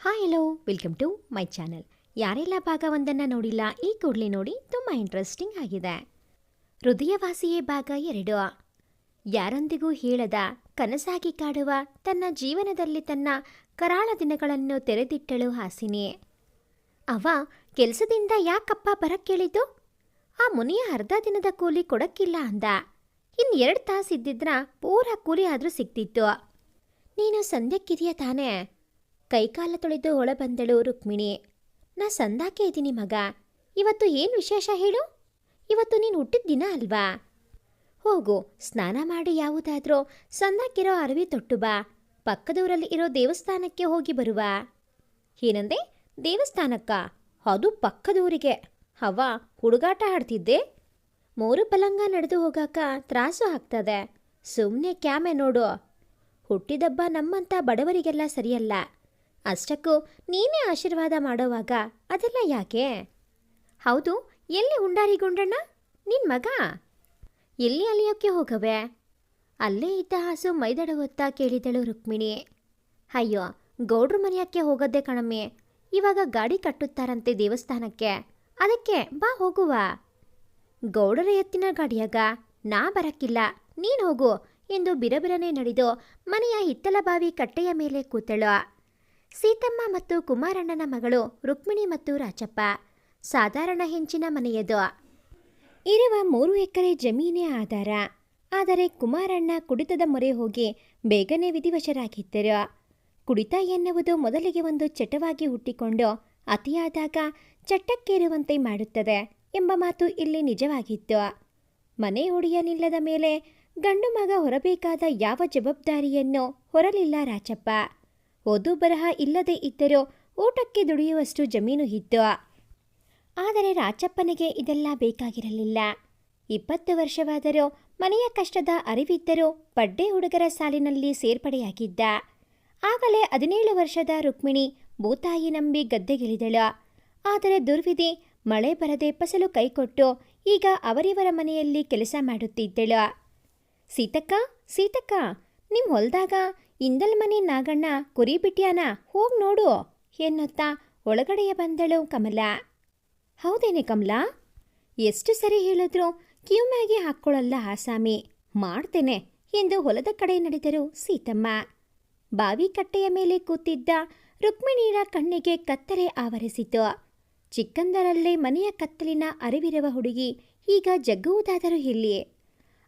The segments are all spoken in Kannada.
Hi hello welcome to my channel ಯಾರೆಲ್ಲ ಭಾಗ ಒಂದನ್ನು ನೋಡಿಲ್ಲ, ಈ ಕೂಡಲೇ ನೋಡಿ ತುಂಬ ಇಂಟ್ರೆಸ್ಟಿಂಗ್ ಆಗಿದೆ. ಹೃದಯವಾಸಿಯೇ ಭಾಗ ಎರಡು. ಯಾರೊಂದಿಗೂ ಹೇಳದ, ಕನಸಾಗಿ ಕಾಡುವ, ತನ್ನ ಜೀವನದಲ್ಲಿ ತನ್ನ ಕರಾಳ ದಿನಗಳನ್ನು ತೆರೆದಿಟ್ಟಳು ಹಾಸಿನಿ. ಅವ ಕೆಲಸದಿಂದ ಯಾಕಪ್ಪ ಬರಕ್ಕೇಳಿದ್ದು? ಆ ಮುನಿಯ ಅರ್ಧ ದಿನದ ಕೂಲಿ ಕೊಡಕ್ಕಿಲ್ಲ ಅಂದ. ಇನ್ನು ಎರಡು ತಾಸು ಇದ್ದಿದ್ರ ಪೂರ ಕೂಲಿ ಆದರೂ ಸಿಕ್ತಿತ್ತು ನೀನು ಸಂಧ್ಯಕ್ಕಿದೆಯಾ ತಾನೇ? ಕೈಕಾಲ ತೊಳೆದು ಒಳ ಬಂದಳು ರುಕ್ಮಿಣಿ. ನಾ ಸಂದಾಕೆ ಇದ್ದೀನಿ ಮಗ. ಇವತ್ತು ಏನು ವಿಶೇಷ ಹೇಳು? ಇವತ್ತು ನೀನು ಹುಟ್ಟಿದ ದಿನ ಅಲ್ವಾ? ಹೋಗು, ಸ್ನಾನ ಮಾಡಿ ಯಾವುದಾದ್ರೂ ಸಂದಾಕಿರೋ ಅರವಿ ತೊಟ್ಟು ಬಾ. ಪಕ್ಕದೂರಲ್ಲಿ ಇರೋ ದೇವಸ್ಥಾನಕ್ಕೆ ಹೋಗಿ ಬರುವ. ಏನಂದೆ? ದೇವಸ್ಥಾನಕ್ಕ? ಅದು ಪಕ್ಕದೂರಿಗೆ. ಹವ ಹುಡುಗಾಟ ಆಡ್ತಿದ್ದೆ. ಮೂರು ಪಲಂಗ ನಡೆದು ಹೋಗಾಕ ತ್ರಾಸು ಆಗ್ತದೆ. ಸುಮ್ಮನೆ ಕ್ಯಾಮೆ ನೋಡು. ಹುಟ್ಟಿದಬ್ಬ ನಮ್ಮಂಥ ಬಡವರಿಗೆಲ್ಲ ಸರಿಯಲ್ಲ. ಅಷ್ಟಕ್ಕೂ ನೀನೇ ಆಶೀರ್ವಾದ ಮಾಡೋವಾಗ ಅದೆಲ್ಲ ಯಾಕೆ? ಹೌದು, ಎಲ್ಲಿ ಉಂಡಾರಿ ಗುಂಡಣ್ಣ ನಿನ್ ಮಗ? ಎಲ್ಲಿ ಅಲಿಯೋಕ್ಕೆ ಹೋಗವೆ ಅಲ್ಲೇ ಇದ್ದ ಹಾಸು ಮೈದಡವತ್ತಾ ಕೇಳಿದಳು ರುಕ್ಮಿಣಿ. ಅಯ್ಯೋ, ಗೌಡ್ರ ಮನೆಯಕ್ಕೆ ಹೋಗೋದೇ ಕಣಮ್ಮಿ. ಇವಾಗ ಗಾಡಿ ಕಟ್ಟುತ್ತಾರಂತೆ ದೇವಸ್ಥಾನಕ್ಕೆ. ಅದಕ್ಕೆ ಬಾ ಹೋಗುವ. ಗೌಡರ ಎತ್ತಿನ ಗಾಡಿಯಾಗ ನಾ ಬರಕ್ಕಿಲ್ಲ, ನೀನು ಹೋಗು ಎಂದು ಬಿರಬಿರನೆ ನಡೆದು ಮನೆಯ ಹಿತ್ತಲ ಬಾವಿ ಕಟ್ಟೆಯ ಮೇಲೆ ಕೂತಳು. ಸೀತಮ್ಮ ಮತ್ತು ಕುಮಾರಣ್ಣನ ಮಗಳು ರುಕ್ಮಿಣಿ ಮತ್ತು ರಾಚಪ್ಪ ಸಾಧಾರಣ ಹೆಂಚಿನ ಮನೆಯದು. ಇರುವ ಮೂರು ಎಕರೆ ಜಮೀನೇ ಆಧಾರ. ಆದರೆ ಕುಮಾರಣ್ಣ ಕುಡಿತದ ಮೊರೆ ಹೋಗಿ ಬೇಗನೆ ವಿಧಿವಶರಾಗಿದ್ದರು. ಕುಡಿತ ಎನ್ನುವುದು ಮೊದಲಿಗೆ ಒಂದು ಚಟವಾಗಿ ಹುಟ್ಟಿಕೊಂಡು ಅತಿಯಾದಾಗ ಚಟ್ಟಕ್ಕೇರುವಂತೆ ಮಾಡುತ್ತದೆ ಎಂಬ ಮಾತು ಇಲ್ಲಿ ನಿಜವಾಗಿತ್ತು. ಮನೆ ಒಡೆಯನಿಲ್ಲದ ಮೇಲೆ ಗಂಡು ಮಗ ಹೊರಬೇಕಾದ ಯಾವ ಜವಾಬ್ದಾರಿಯನ್ನು ಹೊರಲಿಲ್ಲ ರಾಚಪ್ಪ ಓದು ಬರಹ ಇಲ್ಲದೆ ಇದ್ದರೂ ಊಟಕ್ಕೆ ದುಡಿಯುವಷ್ಟು ಜಮೀನು ಇತ್ತು. ಆದರೆ ರಾಚಪ್ಪನಿಗೆ ಇದೆಲ್ಲ ಬೇಕಾಗಿರಲಿಲ್ಲ. ಇಪ್ಪತ್ತು ವರ್ಷವಾದರೂ ಮನೆಯ ಕಷ್ಟದ ಅರಿವಿದ್ದರೂ ಪಡ್ಡೆ ಹುಡುಗರ ಸಾಲಿನಲ್ಲಿ ಸೇರ್ಪಡೆಯಾಗಿದ್ದ. ಆಗಲೇ ಹದಿನೇಳು ವರ್ಷದ ರುಕ್ಮಿಣಿ ಭೂತಾಯಿ ನಂಬಿ ಗದ್ದೆಗಿಳಿದಳು. ಆದರೆ ದುರ್ವಿಧಿ ಮಳೆ ಬರದೆ ಫಸಲು ಕೈಕೊಟ್ಟು ಈಗ ಅವರಿವರ ಮನೆಯಲ್ಲಿ ಕೆಲಸ ಮಾಡುತ್ತಿದ್ದಳು. ಸೀತಕ್ಕ ಸೀತಕ್ಕ, ನಿಮ್ ಹೊಲ್ದಾಗ ಇಂದಲ್ ಮನೆ ನಾಗಣ್ಣ ಕುರಿ ಬಿಟ್ಯಾನ, ಹೋಗ್ ನೋಡು ಎನ್ನುತ್ತಾ ಒಳಗಡೆಯ ಬಂದಳು ಕಮಲ. ಹೌದೇನೆ ಕಮಲಾ? ಎಷ್ಟು ಸರಿ ಹೇಳಿದ್ರು ಕಿವಿಮ್ಯಾಗೆ ಹಾಕ್ಕೊಳ್ಳಲ್ಲ ಆಸಾಮಿ ಮಾಡ್ತೇನೆ ಎಂದು ಹೊಲದ ಕಡೆ ನಡೆದರು ಸೀತಮ್ಮ. ಬಾವಿ ಕಟ್ಟೆಯ ಮೇಲೆ ಕೂತಿದ್ದ ರುಕ್ಮಿಣೀರ ಕಣ್ಣಿಗೆ ಕತ್ತರೆ ಆವರಿಸಿತು. ಚಿಕ್ಕಂದರಲ್ಲೇ ಮನೆಯ ಕತ್ತಲಿನ ಅರಿವಿರುವ ಹುಡುಗಿ ಈಗ ಜಗ್ಗುವುದಾದರೂ ಇಲ್ಲಿ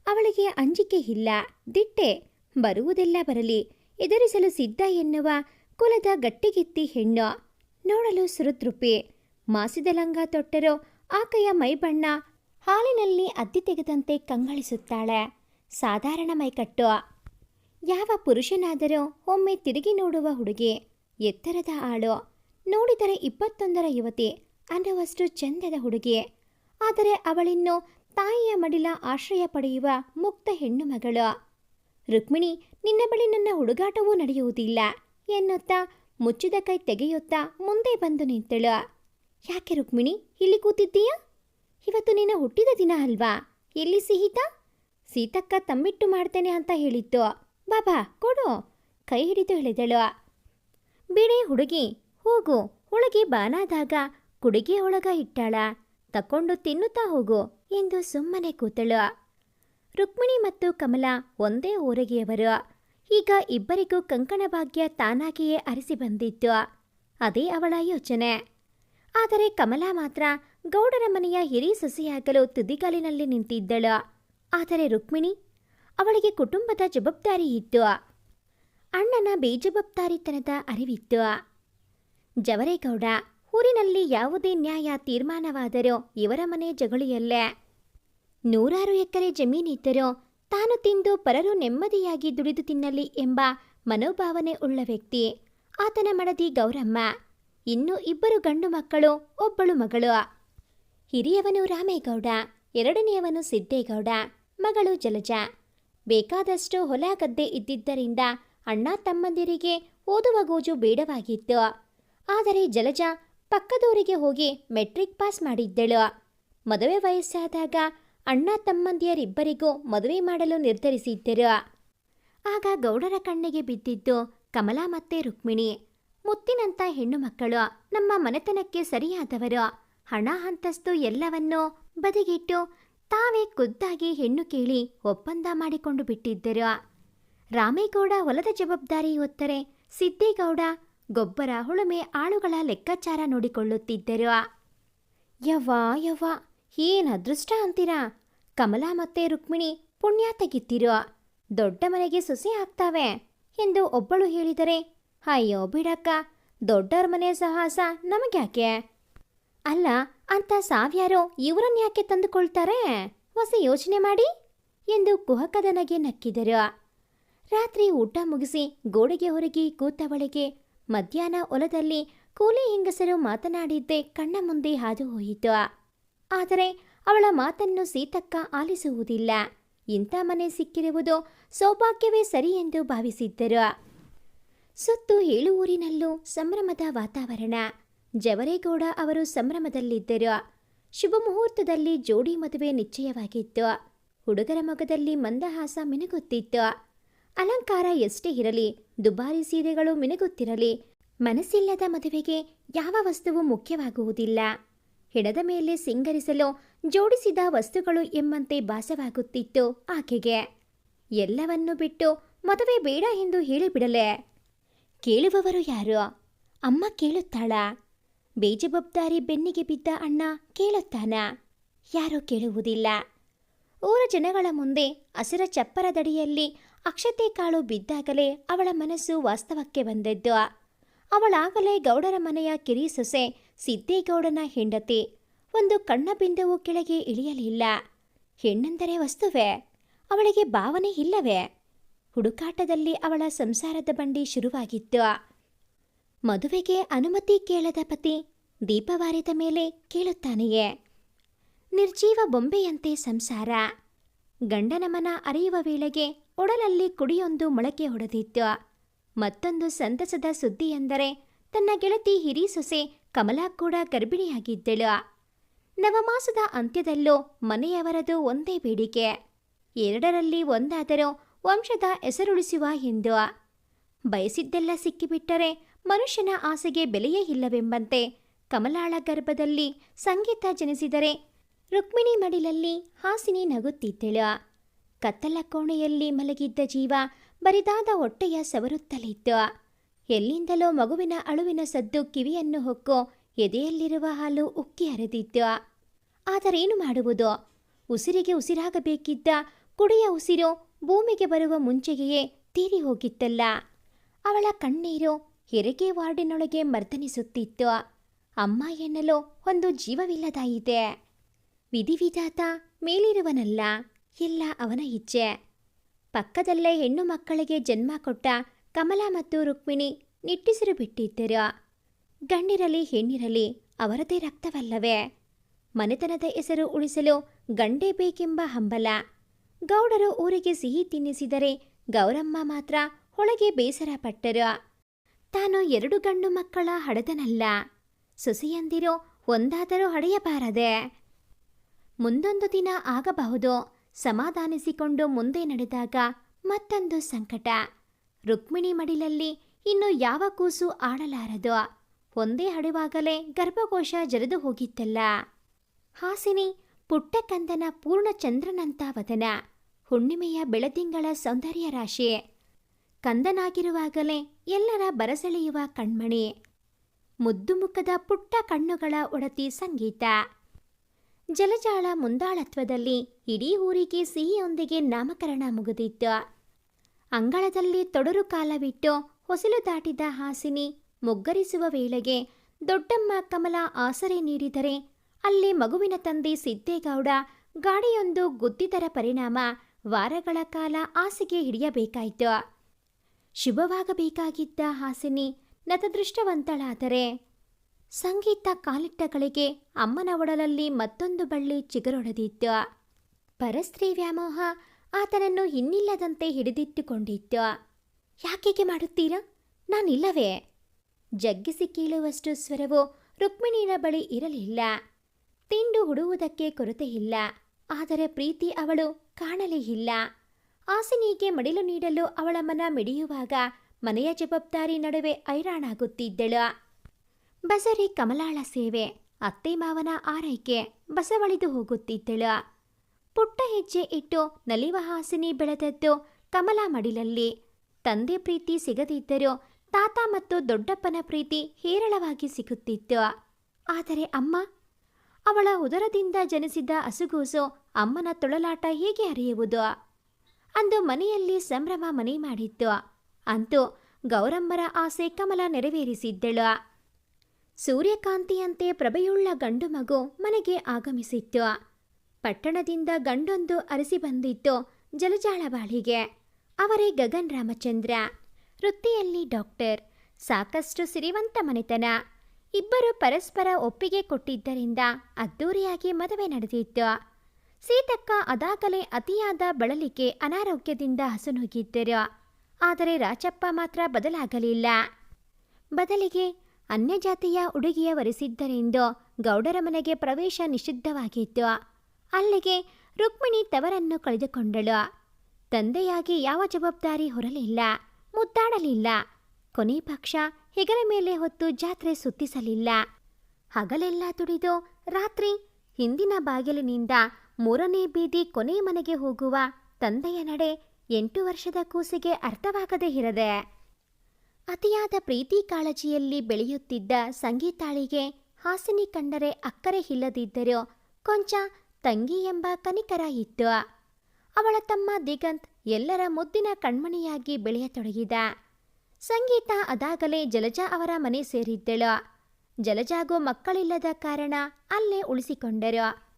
ಅವಳಿಗೆ ಅಂಜಿಕೆ ಇಲ್ಲ, ದಿಟ್ಟೆ, ಬರುವುದೆಲ್ಲ ಬರಲಿ. ಎದುರಿಸಲು ಸಿದ್ಧ ಎನ್ನುವ ಕುಲದ ಗಟ್ಟಿಗಿತ್ತಿ ಹೆಣ್ಣು. ನೋಡಲು ಸುರುತೃಪಿ ಮಾಸಿದ ಲಂಗ ತೊಟ್ಟರೋ ಆಕೆಯ ಮೈಬಣ್ಣ ಹಾಲಿನಲ್ಲಿ ಅದ್ದಿ ತೆಗೆದಂತೆ ಕಂಗಳಿಸುತ್ತಾಳೆ. ಸಾಧಾರಣ ಮೈಕಟ್ಟು. ಯಾವ ಪುರುಷನಾದರೂ ಒಮ್ಮೆ ತಿರುಗಿ ನೋಡುವ ಹುಡುಗಿ, ಎತ್ತರದ ಆಳು. ನೋಡಿದರೆ ಇಪ್ಪತ್ತೊಂದರ ಯುವತಿ ಅನ್ನುವಷ್ಟು ಚಂದದ ಹುಡುಗಿ. ಆದರೆ ಅವಳಿನ್ನು ತಾಯಿಯ ಮಡಿಲ ಆಶ್ರಯ ಪಡೆಯುವ ಮುಕ್ತ ಹೆಣ್ಣು ಮಗಳು. ರುಕ್ಮಿಣಿ, ನಿನ್ನ ಬಳಿ ನನ್ನ ಹುಡುಗಾಟವೂ ನಡೆಯುವುದಿಲ್ಲ. ಎನ್ನುತ್ತಾ ಮುಚ್ಚಿದ ಕೈ ತೆಗೆಯುತ್ತಾ ಮುಂದೆ ಬಂದು ನಿಂತಳು. ಯಾಕೆ ರುಕ್ಮಿಣಿ, ಇಲ್ಲಿ ಕೂತಿದ್ದೀಯಾ? ಇವತ್ತು ನಿನ್ನ ಹುಟ್ಟಿದ ದಿನ ಅಲ್ವಾ? ಎಲ್ಲಿ ಸಿಹಿತ ಸೀತಕ್ಕ ತಮ್ಮಿಟ್ಟು ಮಾಡ್ತೇನೆ ಅಂತ ಹೇಳಿತ್ತು. ಬಾಬಾ, ಕೊಡು. ಕೈ ಹಿಡಿದು ಹೇಳಿದಳು ಬಿಡೆ ಹುಡುಗಿ, ಹೋಗು. ಒಳಗೆ ಬಾನಾದಾಗ ಕುಡಿಗೆ ಒಳಗ ಇಟ್ಟಾಳ. ತಕೊಂಡು ತಿನ್ನುತ್ತಾ ಹೋಗು ಎಂದು ಸುಮ್ಮನೆ ಕೂತಳು. ರುಕ್ಮಿಣಿ ಮತ್ತು ಕಮಲ ಒಂದೇ ಊರಗೆಯವರು. ಈಗ ಇಬ್ಬರಿಗೂ ಕಂಕಣ ಭಾಗ್ಯ ತಾನಾಗಿಯೇ ಅರಿಸಿ ಬಂದಿತ್ತು. ಅದೇ ಅವಳ ಯೋಚನೆ. ಆದರೆ ಕಮಲಾ ಮಾತ್ರ ಗೌಡರ ಮನೆಯ ಹಿರಿ ಸೊಸೆಯಾಗಲು ತುದಿಗಾಲಿನಲ್ಲಿ ನಿಂತಿದ್ದಳು. ಆದರೆ ರುಕ್ಮಿಣಿ ಅವಳಿಗೆ ಕುಟುಂಬದ ಜವಾಬ್ದಾರಿ ಇತ್ತು. ಅಣ್ಣನ ಬೇಜವಾಬ್ದಾರಿತನದ ಅರಿವಿತ್ತು. ಜವರೇಗೌಡ, ಊರಿನಲ್ಲಿ ಯಾವುದೇ ನ್ಯಾಯ ತೀರ್ಮಾನವಾದರೂ ಇವರ ಮನೆ ಜಗಳಿಯಲ್ಲೇ. ನೂರಾರು ಎಕರೆ ಜಮೀನಿದ್ದರೂ ತಾನು ತಿಂದು ಪರರು ನೆಮ್ಮದಿಯಾಗಿ ದುಡಿದು ತಿನ್ನಲಿ ಎಂಬ ಮನೋಭಾವನೆ ಉಳ್ಳ ವ್ಯಕ್ತಿ. ಆತನ ಮಡದಿ ಗೌರಮ್ಮ. ಇನ್ನು ಇಬ್ಬರು ಗಂಡು ಮಕ್ಕಳು, ಒಬ್ಬಳು ಮಗಳು. ಹಿರಿಯವನು ರಾಮೇಗೌಡ, ಎರಡನೆಯವನು ಸಿದ್ದೇಗೌಡ, ಮಗಳು ಜಲಜ. ಬೇಕಾದಷ್ಟು ಹೊಲ ಗದ್ದೆ ಇದ್ದಿದ್ದರಿಂದ ಅಣ್ಣ ತಮ್ಮಂದಿರಿಗೆ ಓದುವ ಗೋಜು ಬೇಡವಾಗಿತ್ತು. ಆದರೆ ಜಲಜ ಪಕ್ಕದೂರಿಗೆ ಹೋಗಿ ಮೆಟ್ರಿಕ್ ಪಾಸ್ ಮಾಡಿದ್ದಳು. ಮದುವೆ ವಯಸ್ಸಾದಾಗ ಅಣ್ಣ ತಮ್ಮಂದಿಯರಿಬ್ಬರಿಗೂ ಮದುವೆ ಮಾಡಲು ನಿರ್ಧರಿಸಿದ್ದರು. ಆಗ ಗೌಡರ ಕಣ್ಣಿಗೆ ಬಿದ್ದಿದ್ದು ಕಮಲಾ ಮತ್ತೆ ರುಕ್ಮಿಣಿ. ಮುತ್ತಿನಂತ ಹೆಣ್ಣು ಮಕ್ಕಳು ನಮ್ಮ ಮನೆತನಕ್ಕೆ ಸರಿಯಾದವರು. ಹಣ ಅಂತಸ್ತು ಎಲ್ಲವನ್ನೂ ಬದಿಗಿಟ್ಟು ತಾವೇ ಖುದ್ದಾಗಿ ಹೆಣ್ಣು ಕೇಳಿ ಒಪ್ಪಂದ ಮಾಡಿಕೊಂಡು ಬಿಟ್ಟಿದ್ದರು. ರಾಮೇಗೌಡ ಹೊಲದ ಜವಾಬ್ದಾರಿ ಹೊತ್ತರೆ ಸಿದ್ದೇಗೌಡ ಗೊಬ್ಬರ, ಹುಳುಮೆ, ಆಳುಗಳ ಲೆಕ್ಕಾಚಾರ ನೋಡಿಕೊಳ್ಳುತ್ತಿದ್ದರು. ಯವ್ವಾ, ಯವ್ವ ಏನ್ ಅದೃಷ್ಟ ಅಂತೀರಾ? ಕಮಲಾ ಮತ್ತೆ ರುಕ್ಮಿಣಿ ಪುಣ್ಯ ತೆಗಿತಿರೋ ದೊಡ್ಡ ಮನೆಗೆ ಸೊಸೆ ಆಗ್ತಾವೆ ಎಂದು ಒಬ್ಬಳು ಹೇಳಿದರೆ, ಅಯ್ಯೋ ಬಿಡಕ್ಕ, ದೊಡ್ಡವ್ರ ಮನೆ ಸಾಹಸ ನಮಗ್ಯಾಕೆ? ಅಲ್ಲ, ಅಂತ ಸಾವ್ಯಾರೋ ಇವರನ್ಯಾಕೆ ತಂದುಕೊಳ್ತಾರೆ? ಹೊಸ ಯೋಚನೆ ಮಾಡಿ ಎಂದು ಕುಹಕದನಗೆ ನಕ್ಕಿದರು. ರಾತ್ರಿ ಊಟ ಮುಗಿಸಿ ಗೋಡೆಗೆ ಹೊರಗಿ ಕೂತವಳಿಗೆ ಮಧ್ಯಾಹ್ನ ಹೊಲದಲ್ಲಿ ಕೂಲಿ ಹೆಂಗಸರು ಮಾತನಾಡಿದ್ದೇ ಕಣ್ಣ ಮುಂದೆ ಹಾದು ಹೋಯಿತು. ಆದರೆ ಅವಳ ಮಾತನ್ನು ಸೀತಕ್ಕ ಆಲಿಸುವುದಿಲ್ಲ. ಇಂಥ ಮನೆ ಸಿಕ್ಕಿರುವುದು ಸೌಭಾಗ್ಯವೇ ಸರಿ ಎಂದು ಭಾವಿಸಿದ್ದರು. ಸುತ್ತು ಏಳು ಊರಿನಲ್ಲೂ ಸಂಭ್ರಮದ ವಾತಾವರಣ. ಜವರೇಗೌಡ ಅವರು ಸಂಭ್ರಮದಲ್ಲಿದ್ದರು. ಶುಭ ಮುಹೂರ್ತದಲ್ಲಿ ಜೋಡಿ ಮದುವೆ ನಿಶ್ಚಯವಾಗಿತ್ತು. ಹುಡುಗರ ಮೊಗದಲ್ಲಿ ಮಂದಹಾಸ ಮಿನುಗುತ್ತಿತ್ತು. ಅಲಂಕಾರ ಎಷ್ಟೇ ಇರಲಿ, ದುಬಾರಿ ಸೀರೆಗಳು ಮಿನುಗುತ್ತಿರಲಿ, ಮನಸ್ಸಿಲ್ಲದ ಮದುವೆಗೆ ಯಾವ ವಸ್ತುವು ಮುಖ್ಯವಾಗುವುದಿಲ್ಲ. ಹೆಣದ ಮೇಲೆ ಸಿಂಗರಿಸಲು ಜೋಡಿಸಿದ ವಸ್ತುಗಳು ಎಂಬಂತೆ ಭಾಸವಾಗುತ್ತಿತ್ತು ಆಕೆಗೆ. ಎಲ್ಲವನ್ನೂ ಬಿಟ್ಟು ಮದುವೆ ಬೇಡ ಎಂದು ಹೇಳಿಬಿಡಲೆ. ಕೇಳುವವರು ಯಾರು? ಅಮ್ಮ ಕೇಳುತ್ತಾಳ? ಬೇಜಬಬ್ದಾರಿ ಬೆನ್ನಿಗೆ ಬಿದ್ದ ಅಣ್ಣ ಕೇಳುತ್ತಾನ? ಯಾರೂ ಕೇಳುವುದಿಲ್ಲ. ಊರ ಜನಗಳ ಮುಂದೆ ಹಸಿರ ಚಪ್ಪರದಡಿಯಲ್ಲಿ ಅಕ್ಷತೆ ಕಾಳು ಬಿದ್ದಾಗಲೇ ಅವಳ ಮನಸ್ಸು ವಾಸ್ತವಕ್ಕೆ ಬಂದದ್ದು. ಅವಳಾಗಲೇ ಗೌಡರ ಮನೆಯ ಕಿರಿ ಸೊಸೆ ಸಿದ್ದೇಗೌಡನ ಹೆಂಡತಿ. ಒಂದು ಕಣ್ಣ ಬಿಂದುವು ಕೆಳಗೆ ಇಳಿಯಲಿಲ್ಲ. ಹೆಣ್ಣೆಂದರೆ ವಸ್ತುವೆ? ಅವಳಿಗೆ ಭಾವನೆ ಇಲ್ಲವೇ? ಹುಡುಕಾಟದಲ್ಲಿ ಅವಳ ಸಂಸಾರದ ಬಂಡಿ ಶುರುವಾಗಿತ್ತು. ಮದುವೆಗೆ ಅನುಮತಿ ಕೇಳದ ಪತಿ ದೀಪವಾರಿದ ಮೇಲೆ ಕೇಳುತ್ತಾನೆಯೇ? ನಿರ್ಜೀವ ಬೊಂಬೆಯಂತೆ ಸಂಸಾರ. ಗಂಡನ ಮನ ಅರಿಯುವ ವೇಳೆಗೆ ಒಡಲಲ್ಲಿ ಕುಡಿಯೊಂದು ಮೊಳಕೆ ಹೊಡೆದಿತ್ತು. ಮತ್ತೊಂದು ಸಂತಸದ ಸುದ್ದಿ ಎಂದರೆ ತನ್ನ ಗೆಳತಿ ಹಿರಿ ಸೊಸೆ ಕಮಲಾ ಕೂಡ ಗರ್ಭಿಣಿಯಾಗಿದ್ದಳು. ನವಮಾಸದ ಅಂತ್ಯದಲ್ಲೂ ಮನೆಯವರದು ಒಂದೇ ಬೇಡಿಕೆ. ಎರಡರಲ್ಲಿ ಒಂದಾದರೂ ವಂಶದ ಹೆಸರುಳಿಸುವ ಎಂದು ಬಯಸಿದ್ದೆಲ್ಲ ಸಿಕ್ಕಿಬಿಟ್ಟರೆ ಮನುಷ್ಯನ ಆಸೆಗೆ ಬೆಲೆಯೇ ಇಲ್ಲವೆಂಬಂತೆ ಕಮಲಾಳ ಗರ್ಭದಲ್ಲಿ ಸಂಗೀತ ಜನಿಸಿದರೆ ರುಕ್ಮಿಣಿ ಮಡಿಲಲ್ಲಿ ಹಾಸಿನಿ ನಗುತ್ತಿದ್ದಳು. ಕತ್ತಲ ಕೋಣೆಯಲ್ಲಿ ಮಲಗಿದ್ದ ಜೀವ ಬರಿದಾದ ಹೊಟ್ಟೆಯ ಸವರುತ್ತಲಿತ್ತು ಎಲ್ಲಿಂದಲೋ ಮಗುವಿನ ಅಳುವಿನ ಸದ್ದು ಕಿವಿಯನ್ನು ಹೊಕ್ಕು ಎದೆಯಲ್ಲಿರುವ ಹಾಲು ಉಕ್ಕಿ ಹರಿದಿತ್ತು. ಆದರೇನು ಮಾಡುವುದು? ಉಸಿರಿಗೆ ಉಸಿರಾಗಬೇಕಿದ್ದ ಕುಡಿಯ ಉಸಿರು ಭೂಮಿಗೆ ಬರುವ ಮುಂಚೆಯೇ ತೀರಿ ಹೋಗಿತ್ತಲ್ಲ. ಅವಳ ಕಣ್ಣೀರು ಹೆರಿಗೆ ವಾರ್ಡಿನೊಳಗೆ ಮರ್ದನಿಸುತ್ತಿತ್ತು. ಅಮ್ಮ ಎನ್ನಲು ಒಂದು ಜೀವವಿಲ್ಲದಾಯಿತೆ. ವಿಧಿವಿಧಾತ ಮೇಲಿರುವನಲ್ಲ, ಎಲ್ಲ ಅವನ ಇಚ್ಛೆ. ಪಕ್ಕದಲ್ಲೇ ಹೆಣ್ಣು ಮಕ್ಕಳಿಗೆ ಜನ್ಮ ಕೊಟ್ಟ ಕಮಲ ಮತ್ತು ರುಕ್ಮಿಣಿ ನಿಟ್ಟಿಸಿರು ಬಿಟ್ಟಿದ್ದರು. ಗಂಡಿರಲಿ ಹೆಣ್ಣಿರಲಿ ಅವರದೇ ರಕ್ತವಲ್ಲವೇ? ಮನೆತನದ ಹೆಸರು ಉಳಿಸಲು ಗಂಡೇ ಬೇಕೆಂಬ ಹಂಬಲ. ಗೌಡರು ಊರಿಗೆ ಸಿಹಿ ತಿನ್ನಿಸಿದರೆ ಗೌರಮ್ಮ ಮಾತ್ರ ಒಳಗೆ ಬೇಸರ ಪಟ್ಟರು. ತಾನು ಎರಡು ಗಂಡು ಮಕ್ಕಳ ಹಡದನಲ್ಲ ಸೊಸೆಯಂದಿರೋ ಒಂದಾದರೂ ಹಡೆಯಬಾರದೆ. ಮುಂದೊಂದು ದಿನ ಆಗಬಹುದು. ಸಮಾಧಾನಿಸಿಕೊಂಡು ಮುಂದೆ ನಡೆದಾಗ ಮತ್ತೊಂದು ಸಂಕಟ. ರುಕ್ಮಿಣಿ ಮಡಿಲಲ್ಲಿ ಇನ್ನು ಯಾವ ಕೂಸು ಆಡಲಾರದು? ಒಂದೇ ಹಡೆವಾಗಲೇ ಗರ್ಭಕೋಶ ಜರಿದು ಹೋಗಿತ್ತಲ್ಲ. ಹಾಸಿನಿ ಪುಟ್ಟ ಕಂದನ ಪೂರ್ಣ ಚಂದ್ರನಂತ ವದನ. ಹುಣ್ಣಿಮೆಯ ಬೆಳದಿಂಗಳ ಸೌಂದರ್ಯ ರಾಶಿ. ಕಂದನಾಗಿರುವಾಗಲೇ ಎಲ್ಲರ ಬರಸೆಳೆಯುವ ಕಣ್ಮಣಿ. ಮುದ್ದು ಮುಖದ ಪುಟ್ಟ ಕಣ್ಣುಗಳ ಒಡತಿ ಸಂಗೀತ. ಜಲಜಾಳ ಮುಂದಾಳತ್ವದಲ್ಲಿ ಇಡೀ ಊರಿಗೆ ಸಿಹಿಯೊಂದಿಗೆ ನಾಮಕರಣ ಮುಗಿದಿತ್ತು. ಅಂಗಳದಲ್ಲಿ ತೊಡರು ಕಾಲವಿಟ್ಟು ಹೊಸಲು ದಾಟಿದ ಹಾಸಿನಿ ಮುಗ್ಗರಿಸುವ ವೇಳೆಗೆ ದೊಡ್ಡಮ್ಮ ಕಮಲ ಆಸರೆ ನೀಡಿದರೆ ಅಲ್ಲಿ ಮಗುವಿನ ತಂದೆ ಸಿದ್ದೇಗೌಡ ಗಾಡಿಯೊಂದು ಗುದ್ದಿದರ ಪರಿಣಾಮ ವಾರಗಳ ಕಾಲ ಆಸೆಗೆ ಹಿಡಿಯಬೇಕಾಯಿತು. ಶುಭವಾಗಬೇಕಾಗಿದ್ದ ಹಾಸಿನಿ ನತದೃಷ್ಟವಂತಳಾದರೆ ಸಂಗೀತ ಕಾಲಿಟ್ಟಗಳಿಗೆ ಅಮ್ಮನ ಒಡಲಲ್ಲಿ ಮತ್ತೊಂದು ಬಳ್ಳಿ ಚಿಗುರೊಡೆದಿತ್ತು. ಪರಸ್ತ್ರೀ ವ್ಯಾಮೋಹ ಆತನನ್ನು ಇನ್ನಿಲ್ಲದಂತೆ ಹಿಡಿದಿಟ್ಟುಕೊಂಡಿತ್ತು ಯಾಕೆಗೆ ಮಾಡುತ್ತೀರಾ? ನಾನಿಲ್ಲವೇ. ಜಗ್ಗಿಸಿ ಕೀಳುವಷ್ಟು ಸ್ವರವು ರುಕ್ಮಿಣಿಯ ಬಳಿ ಇರಲಿಲ್ಲ. ತಿಂಡು ಹುಡುವುದಕ್ಕೆ ಕೊರತೆ ಇಲ್ಲ. ಆದರೆ ಪ್ರೀತಿ ಅವಳು ಕಾಣಲೇ ಇಲ್ಲ. ಆಸಿನಿಗೆ ಮಡಿಲು ನೀಡಲು ಅವಳ ಮನ ಮಿಡಿಯುವಾಗ ಮನೆಯ ಜವಾಬ್ದಾರಿ ನಡುವೆ ಐರಾಣಾಗುತ್ತಿದ್ದಳು ಬಸರಿ ಕಮಲಾಳ ಸೇವೆ, ಅತ್ತೆ ಮಾವನ ಆರೈಕೆ, ಬಸವಳಿದು ಹೋಗುತ್ತಿದ್ದಳು. ಪುಟ್ಟ ಹೆಜ್ಜೆ ಇಟ್ಟು ನಲಿವ ಹಾಸಿನಿ ಬೆಳೆದದ್ದು ಕಮಲ ಮಡಿಲಲ್ಲಿ. ತಂದೆ ಪ್ರೀತಿ ಸಿಗದಿದ್ದರೂ ತಾತ ಮತ್ತು ದೊಡ್ಡಪ್ಪನ ಪ್ರೀತಿ ಹೇರಳವಾಗಿ ಸಿಗುತ್ತಿತ್ತು. ಆದರೆ ಅಮ್ಮ, ಅವಳ ಉದರದಿಂದ ಜನಿಸಿದ ಅಸುಗೂಸು ಅಮ್ಮನ ತೊಳಲಾಟ ಹೇಗೆ ಅರಿಯುವುದು? ಅಂದು ಮನೆಯಲ್ಲಿ ಸಂಭ್ರಮ ಮನೆ ಮಾಡಿತ್ತು. ಅಂತೂ ಗೌರಮ್ಮರ ಆಸೆ ಕಮಲ ನೆರವೇರಿಸಿದ್ದಳು. ಸೂರ್ಯಕಾಂತಿಯಂತೆ ಪ್ರಭೆಯುಳ್ಳ ಗಂಡು ಮಗು ಮನೆಗೆ ಆಗಮಿಸಿತ್ತು. ಪಟ್ಟಣದಿಂದ ಗಂಡೊಂದು ಅರಸಿ ಬಂದಿತ್ತು ಜಲಜಾಳವಾಳಿಗೆ. ಅವರೇ ಗಗನ್ ರಾಮಚಂದ್ರ. ವೃತ್ತಿಯಲ್ಲಿ ಡಾಕ್ಟರ್. ಸಾಕಷ್ಟು ಸಿರಿವಂತ ಮನೆತನ. ಇಬ್ಬರು ಪರಸ್ಪರ ಒಪ್ಪಿಗೆ ಕೊಟ್ಟಿದ್ದರಿಂದ ಅದ್ದೂರಿಯಾಗಿ ಮದುವೆ ನಡೆದಿತ್ತು. ಸೀತಕ್ಕ ಅದಾಗಲೇ ಅತಿಯಾದ ಬಳಲಿಕೆ ಅನಾರೋಗ್ಯದಿಂದ ಹಸುನುಗ್ಗಿದ್ದರು ಆದರೆ ರಾಚಪ್ಪ ಮಾತ್ರ ಬದಲಾಗಲಿಲ್ಲ. ಬದಲಿಗೆ ಅನ್ಯಜಾತಿಯ ಹುಡುಗಿಯ ವರಿಸಿದ್ದರೆಂದು ಗೌಡರ ಮನೆಗೆ ಪ್ರವೇಶ ನಿಷಿದ್ಧವಾಗಿತ್ತು. ಅಲ್ಲಿಗೆ ರುಕ್ಮಿಣಿ ತವರನ್ನು ಕಳೆದುಕೊಂಡಳು. ತಂದೆಯಾಗಿ ಯಾವ ಜವಾಬ್ದಾರಿ ಹೊರಲಿಲ್ಲ, ಮುದ್ದಾಡಲಿಲ್ಲ. ಕೊನೆ ಪಕ್ಷ ಹೆಗಲ ಮೇಲೆ ಹೊತ್ತು ಜಾತ್ರೆ ಸುತ್ತಿಸಲಿಲ್ಲ. ಹಗಲೆಲ್ಲ ದುಡಿದು ರಾತ್ರಿ ಹಿಂದಿನ ಬಾಗಿಲಿನಿಂದ ಮೂರನೇ ಬೀದಿ ಕೊನೆ ಮನೆಗೆ ಹೋಗುವ ತಂದೆಯ ನಡೆ ಎಂಟು ವರ್ಷದ ಕೂಸಿಗೆ ಅರ್ಥವಾಗದೇ ಇರದೆ, ಅತಿಯಾದ ಪ್ರೀತಿ ಕಾಳಜಿಯಲ್ಲಿ ಬೆಳೆಯುತ್ತಿದ್ದ ಸಂಗೀತಾಳಿಗೆ ಹಾಸಿನಿ ಕಂಡರೆ ಅಕ್ಕರೆ ಇಲ್ಲದಿದ್ದರೂ ಕೊಂಚ ತಂಗಿ ಎಂಬ ಕನಿಕರ ಇತ್ತು ಅವಳ ತಮ್ಮ ದಿಗಂತ್ ಎಲ್ಲರ ಮುದ್ದಿನ ಕಣ್ಮಣಿಯಾಗಿ ಬೆಳೆಯತೊಡಗಿದ. ಸಂಗೀತ ಅದಾಗಲೇ ಜಲಜಾ ಅವರ ಮನೆ ಸೇರಿದ್ದಳು. ಜಲಜಾಗೂ ಮಕ್ಕಳಿಲ್ಲದ ಕಾರಣ ಅಲ್ಲೇ ಉಳಿಸಿಕೊಂಡರು.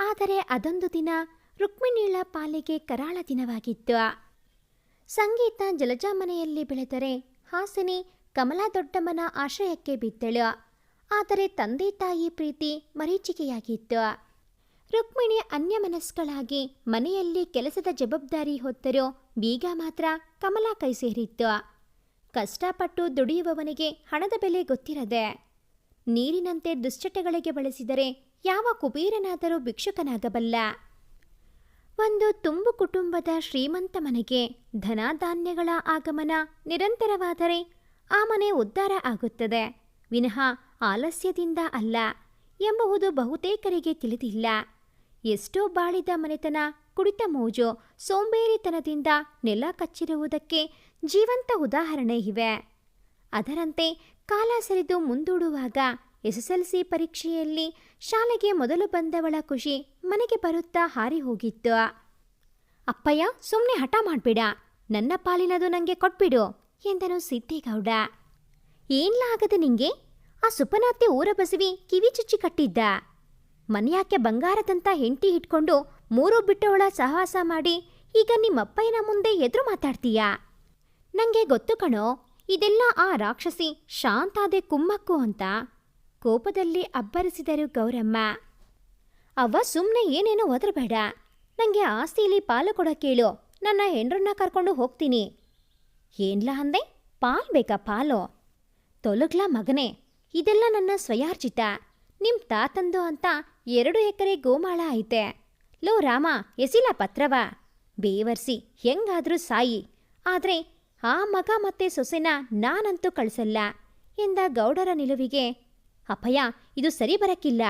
ಆದರೆ ಅದೊಂದು ದಿನ ರುಕ್ಮಿಣಿಳ ಪಾಲಿಗೆ ಕರಾಳ ದಿನವಾಗಿತ್ತು. ಸಂಗೀತ ಜಲಜಾ ಮನೆಯಲ್ಲಿ ಬೆಳೆದರೆ ಹಾಸಿನಿ ಕಮಲಾ ದೊಡ್ಡಮ್ಮನ ಆಶ್ರಯಕ್ಕೆ ಬಿದ್ದಳು. ಆದರೆ ತಂದೆ ತಾಯಿ ಪ್ರೀತಿ ಮರೀಚಿಕೆಯಾಗಿತ್ತು. ರುಕ್ಮಿಣಿ ಅನ್ಯಮನಸ್ಕಳಾಗಿ ಮನೆಯಲ್ಲಿ ಕೆಲಸದ ಜವಾಬ್ದಾರಿ ಹೊತ್ತರೂ ಬೀಗ ಮಾತ್ರ ಕಮಲಾ ಕೈ ಸೇರಿತ್ತು. ಕಷ್ಟಪಟ್ಟು ದುಡಿಯುವವನಿಗೆ ಹಣದ ಬೆಲೆ ಗೊತ್ತಿರದೆ ನೀರಿನಂತೆ ದುಶ್ಚಟಗಳಿಗೆ ಬಳಸಿದರೆ ಯಾವ ಕುಬೀರನಾದರೂ ಭಿಕ್ಷುಕನಾಗಬಲ್ಲ. ಒಂದು ತುಂಬು ಕುಟುಂಬದ ಶ್ರೀಮಂತ ಮನೆಗೆ ಧನಧಾನ್ಯಗಳ ಆಗಮನ ನಿರಂತರವಾದರೆ ಆ ಮನೆ ಉದ್ಧಾರ ಆಗುತ್ತದೆ. ವಿನಃ ಆಲಸ್ಯದಿಂದ ಅಲ್ಲ ಎಂಬುವುದು ಬಹುತೇಕರಿಗೆ ತಿಳಿದಿಲ್ಲ. ಎಷ್ಟೋ ಬಾಳಿದ ಮನೆತನ, ಕುಡಿತ ಮೋಜು, ಸೋಂಬೇರಿತನದಿಂದ ನೆಲ ಕಚ್ಚಿರುವುದಕ್ಕೆ ಜೀವಂತ ಉದಾಹರಣೆ ಇವೆ. ಅದರಂತೆ ಕಾಲ ಸರಿದು ಮುಂದೂಡುವಾಗ ಎಸ್ಎಸ್ಎಲ್ಸಿ ಪರೀಕ್ಷೆಯಲ್ಲಿ ಶಾಲೆಗೆ ಮೊದಲು ಬಂದವಳ ಖುಷಿ ಮನೆಗೆ ಬರುತ್ತಾ ಹಾರಿ ಹೋಗಿತ್ತು. ಅಪ್ಪಯ್ಯ ಸುಮ್ಮನೆ ಹಠ ಮಾಡಬೇಡ, ನನ್ನ ಪಾಲಿನದು ನನಗೆ ಕೊಟ್ಬಿಡು, ಎಂದನು ಸಿದ್ದೇಗೌಡ. ಏನ್ಲಾಗದೆ ನಿಂಗೆ? ಆ ಸುಪನಾತ್ಯ ಊರ ಬಸವಿ ಕಿವಿ ಚುಚ್ಚಿ ಕಟ್ಟಿದ್ದ. ಮನೆಯಾಕೆ ಬಂಗಾರದಂತ ಹೆಂಡತಿ ಇಟ್ಕೊಂಡು ಮೂರು ಬಿಟ್ಟವಳ ಸಹವಾಸ ಮಾಡಿ ಈಗ ನಿಮ್ಮಪ್ಪಯ್ಯನ ಮುಂದೆ ಎದುರು ಮಾತಾಡ್ತೀಯಾ? ನಂಗೆ ಗೊತ್ತು ಕಣೋ, ಇದೆಲ್ಲ ಆ ರಾಕ್ಷಸಿ ಶಾಂತಾದೆ ಕುಮ್ಮಕ್ಕು ಅಂತ ಕೋಪದಲ್ಲಿ ಅಬ್ಬರಿಸಿದರು ಗೌರಮ್ಮ. ಅವ್ವ ಸುಮ್ಮನೆ ಏನೇನೋ ಒದರಬೇಡ. ನನಗೆ ಆಸ್ತಿಲಿ ಪಾಲು ಕೊಡ ಕೇಳು, ನನ್ನ ಹೆಂಡ್ರನ್ನ ಕರ್ಕೊಂಡು ಹೋಗ್ತೀನಿ. ಏನ್ಲ ಅಂದೆ? ಪಾಲ್ ಬೇಕಾ ಪಾಲು? ತೊಲಗ್ಲಾ ಮಗನೇ, ಇದೆಲ್ಲ ನನ್ನ ಸ್ವಯಾರ್ಜಿತ. ನಿಮ್ ತಾತಂದು ಅಂತ ಎರಡು ಎಕರೆ ಗೋಮಾಳ ಐತೆ. ಲೋ ರಾಮ, ಎಸಿಲ ಪತ್ರವ? ಬೇವರ್ಸಿ, ಹೆಂಗಾದ್ರೂ ಸಾಯಿ. ಆದ್ರೆ ಆ ಮಗ ಮತ್ತೆ ಸೊಸೆನ ನಾನಂತೂ ಕಳಿಸಲ್ಲ ಎಂದ ಗೌಡರ ನಿಲುವಿಗೆ. ಅಪಯ ಇದು ಸರಿ ಬರಕ್ಕಿಲ್ಲ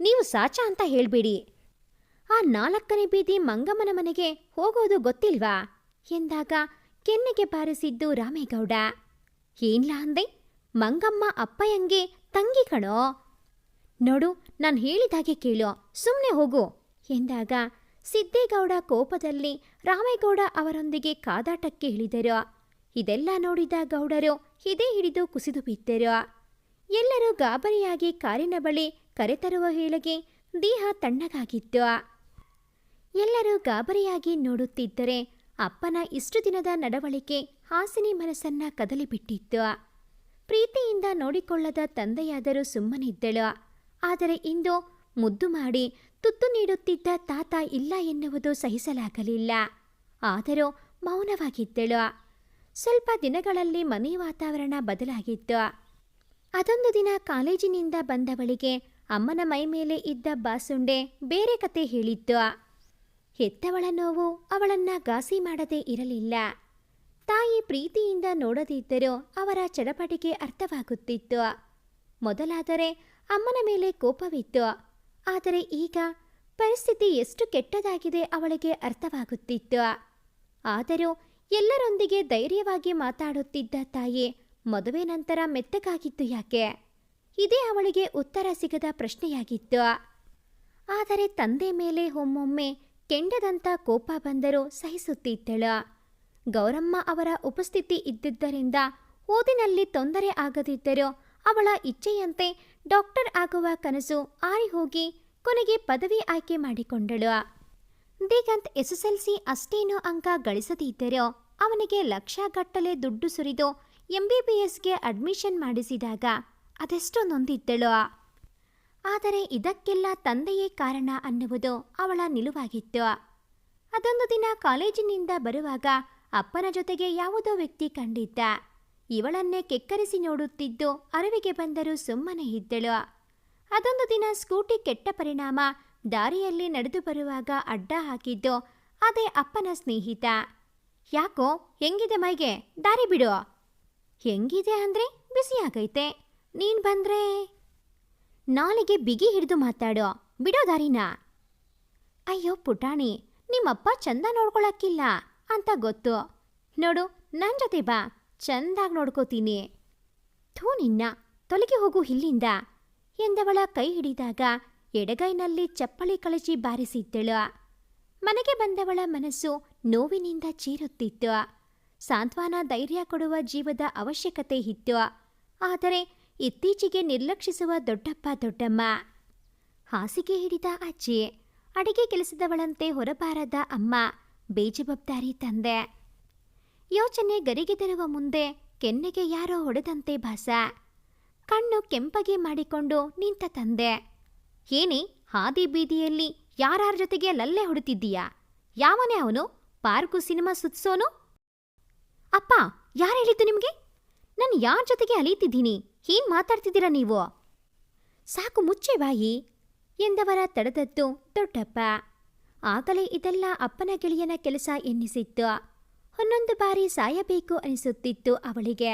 ನೀವು ಸಾಚ ಅಂತ ಹೇಳ್ಬೇಡಿ. ಆ ನಾಲ್ಕನೇ ಬೀದಿ ಮಂಗಮ್ಮನ ಮನೆಗೆ ಹೋಗೋದು ಗೊತ್ತಿಲ್ವಾ? ಎಂದಾಗ ಕೆನ್ನೆಗೆ ಬಾರಿಸಿದ್ದು ರಾಮೇಗೌಡ. ಏನ್ಲಾ ಅಂದೆ? ಮಂಗಮ್ಮ ಅಪ್ಪಯ್ಯಂಗೆ ತಂಗಿ ಕಣೋ? ನೋಡು ನಾನು ಹೇಳಿದಾಗೆ ಕೇಳು. ಸುಮ್ಮನೆ ಹೋಗು. ಎಂದಾಗ ಸಿದ್ದೇಗೌಡ ಕೋಪದಲ್ಲಿ ರಾಮೇಗೌಡ ಅವರೊಂದಿಗೆ ಕಾದಾಟಕ್ಕೆ ಇಳಿದರು. ಇದೆಲ್ಲ ನೋಡಿದ ಗೌಡರು ಹಿದೆ ಹಿಡಿದು ಕುಸಿದು ಬಿದ್ದರು. ಎಲ್ಲರೂ ಗಾಬರಿಯಾಗಿ ಕಾರಿನ ಬಳಿ ಕರೆತರುವ ವೇಳೆಗೆ ದೇಹ ತಣ್ಣಗಾಗಿತ್ತು. ಎಲ್ಲರೂ ಗಾಬರಿಯಾಗಿ ನೋಡುತ್ತಿದ್ದರೆ ಅಪ್ಪನ ಇಷ್ಟು ದಿನದ ನಡವಳಿಕೆ ಹಾಸಿನಿ ಮನಸ್ಸನ್ನ ಕದಲಿಬಿಟ್ಟಿತ್ತು. ಪ್ರೀತಿಯಿಂದ ನೋಡಿಕೊಳ್ಳದ ತಂದೆಯಾದರೂ ಸುಮ್ಮನಿದ್ದಳು. ಆದರೆ ಇಂದು ಮುದ್ದು ಮಾಡಿ ತುತ್ತು ನೀಡುತ್ತಿದ್ದ ತಾತ ಇಲ್ಲ ಎನ್ನುವುದು ಸಹಿಸಲಾಗಲಿಲ್ಲ. ಆದರೂ ಮೌನವಾಗಿದ್ದಳು. ಸ್ವಲ್ಪ ದಿನಗಳಲ್ಲಿ ಮನೆ ವಾತಾವರಣ ಬದಲಾಗಿತ್ತು. ಅದೊಂದು ದಿನ ಕಾಲೇಜಿನಿಂದ ಬಂದವಳಿಗೆ ಅಮ್ಮನ ಮೈ ಮೇಲೆ ಇದ್ದ ಬಾಸುಂಡೆ ಬೇರೆ ಕತೆ ಹೇಳಿತ್ತು. ಹೆತ್ತವಳ ನೋವು ಅವಳನ್ನ ಗಾಸಿ ಮಾಡದೇ ಇರಲಿಲ್ಲ. ತಾಯಿ ಪ್ರೀತಿಯಿಂದ ನೋಡದಿದ್ದರೂ ಅವರ ಚಡಪಟಿಕೆ ಅರ್ಥವಾಗುತ್ತಿತ್ತು. ಮೊದಲಾದರೆ ಅಮ್ಮನ ಮೇಲೆ ಕೋಪವಿತ್ತು. ಆದರೆ ಈಗ ಪರಿಸ್ಥಿತಿ ಎಷ್ಟು ಕೆಟ್ಟದಾಗಿದೆ ಅವಳಿಗೆ ಅರ್ಥವಾಗುತ್ತಿತ್ತು. ಆದರೂ ಎಲ್ಲರೊಂದಿಗೆ ಧೈರ್ಯವಾಗಿ ಮಾತಾಡುತ್ತಿದ್ದ ತಾಯಿ ಮದುವೆ ನಂತರ ಮೆತ್ತಗಾಗಿತ್ತು ಯಾಕೆ? ಇದೇ ಅವಳಿಗೆ ಉತ್ತರ ಸಿಗದ ಪ್ರಶ್ನೆಯಾಗಿತ್ತು. ಆದರೆ ತಂದೆ ಮೇಲೆ ಒಮ್ಮೊಮ್ಮೆ ಕೆಂಡದಂತ ಕೋಪ ಬಂದರೂ ಸಹಿಸುತ್ತಿದ್ದಳು. ಗೌರಮ್ಮ ಅವರ ಉಪಸ್ಥಿತಿ ಇದ್ದಿದ್ದರಿಂದ ಓದಿನಲ್ಲಿ ತೊಂದರೆ ಆಗದಿದ್ದರೂ ಅವಳ ಇಚ್ಛೆಯಂತೆ ಡಾಕ್ಟರ್ ಆಗುವ ಕನಸು ಆರಿ ಹೋಗಿ ಕೊನೆಗೆ ಪದವಿ ಆಯ್ಕೆ ಮಾಡಿಕೊಂಡಳು. ದಿಗಂತ್ ಎಸ್ಎಸ್ಎಲ್ಸಿ ಅಷ್ಟೇನೂ ಅಂಕ ಗಳಿಸದಿದ್ದರೂ ಅವನಿಗೆ ಲಕ್ಷಗಟ್ಟಲೆ ದುಡ್ಡು ಸುರಿದು ಎಂಬಿಬಿಎಸ್ಗೆ ಅಡ್ಮಿಷನ್ ಮಾಡಿಸಿದಾಗ ಅದೆಷ್ಟೋ ನೊಂದಿದ್ದಳು. ಆದರೆ ಇದಕ್ಕೆಲ್ಲ ತಂದೆಯೇ ಕಾರಣ ಅನ್ನುವುದು ಅವಳ ನಿಲುವಾಗಿತ್ತು. ಅದೊಂದು ದಿನ ಕಾಲೇಜಿನಿಂದ ಬರುವಾಗ ಅಪ್ಪನ ಜೊತೆಗೆ ಯಾವುದೋ ವ್ಯಕ್ತಿ ಕಂಡಿದ್ದ. ಇವಳನ್ನೇ ಕೆಕ್ಕರಿಸಿ ನೋಡುತ್ತಿದ್ದು ಅರಿವಿಗೆ ಬಂದರೂ ಸುಮ್ಮನೆ ಇದ್ದಳು. ಅದೊಂದು ದಿನ ಸ್ಕೂಟಿ ಕೆಟ್ಟ ಪರಿಣಾಮ ದಾರಿಯಲ್ಲಿ ನಡೆದು ಬರುವಾಗ ಅಡ್ಡ ಹಾಕಿದ್ದು ಅದೇ ಅಪ್ಪನ ಸ್ನೇಹಿತ. ಯಾಕೋ, ಹೆಂಗಿದೆ ಮೈಗೆ? ದಾರಿ ಬಿಡು. ಹೆಂಗಿದೆ ಅಂದ್ರೆ ಬಿಸಿಯಾಗೈತೆ ನೀನ್ ಬಂದ್ರೆ? ನಾಲಿಗೆ ಬಿಗಿ ಹಿಡಿದು ಮಾತಾಡೋ. ಬಿಡೋ ದಾರಿನ. ಅಯ್ಯೋ ಪುಟಾಣಿ, ನಿಮ್ಮಪ್ಪ ಚಂದ ನೋಡ್ಕೊಳಕ್ಕಿಲ್ಲ ಅಂತ ಗೊತ್ತು. ನೋಡು ನನ್ನ ಜೊತೆ ಬಾ. ಚಂದಾಗಿ ನೋಡ್ಕೋತೀನಿ. ಥೂ ನಿನ್ನ, ತೊಲಗಿ ಹೋಗು ಇಲ್ಲಿಂದ. ಎಂದವಳ ಕೈ ಹಿಡಿದಾಗ ಎಡಗೈನಲ್ಲಿ ಚಪ್ಪಳಿ ಕಳಚಿ ಬಾರಿಸಿದ್ದಳು. ಮನೆಗೆ ಬಂದವಳ ಮನಸ್ಸು ನೋವಿನಿಂದ ಚೀರುತ್ತಿತ್ತು. ಸಾಂತ್ವನ ಧೈರ್ಯ ಕೊಡುವ ಜೀವದ ಅವಶ್ಯಕತೆ ಇತ್ತು. ಆದರೆ ಇತ್ತೀಚೆಗೆ ನಿರ್ಲಕ್ಷಿಸುವ ದೊಡ್ಡಪ್ಪ ದೊಡ್ಡಮ್ಮ. ಹಾಸಿಗೆ ಹಿಡಿದ ಅಜ್ಜಿ, ಅಡಿಗೆ ಕೆಲಸದವಳಂತೆ ಹೊರಬಾರದ ಅಮ್ಮ, ಬೇಜವಾಬ್ದಾರಿ ತಂದೆ. ಯೋಚನೆ ಗರಿಗೆ ತರುವ ಮುಂದೆ ಕೆನ್ನೆಗೆ ಯಾರೋ ಹೊಡೆದಂತೆ ಭಾಸ. ಕಣ್ಣು ಕೆಂಪಗೆ ಮಾಡಿಕೊಂಡು ನಿಂತ ತಂದೆ. ಏನೇ ಹಾದಿ ಬೀದಿಯಲ್ಲಿ ಯಾರ್ಯಾರ ಜೊತೆಗೆ ಲಲ್ಲೆ ಹೊಡೆತಿದ್ದೀಯಾ ಯಾವನೇ ಅವನು? ಪಾರ್ಕು ಸಿನಿಮಾ ಸುತ್ಸೋನು? ಅಪ್ಪ, ಯಾರು ಹೇಳಿದ್ದು ನಿಮಗೆ? ನಾನು ಯಾರ ಜೊತೆಗೆ ಅಲೀತಿದ್ದೀನಿ? ಏನ್ ಮಾತಾಡ್ತಿದ್ದೀರಾ ನೀವು? ಸಾಕು ಮುಚ್ಚೆ ಬಾಯಿ ಎಂದವರ ತಡೆದದ್ದು ದೊಡ್ಡಪ್ಪ. ಆಗಲೇ ಇದೆಲ್ಲ ಅಪ್ಪನ ಗೆಳೆಯನ ಕೆಲಸ ಎನ್ನಿಸಿತ್ತು. ಒಂದೊಂದು ಬಾರಿ ಸಾಯಬೇಕು ಅನಿಸುತ್ತಿತ್ತು ಅವಳಿಗೆ.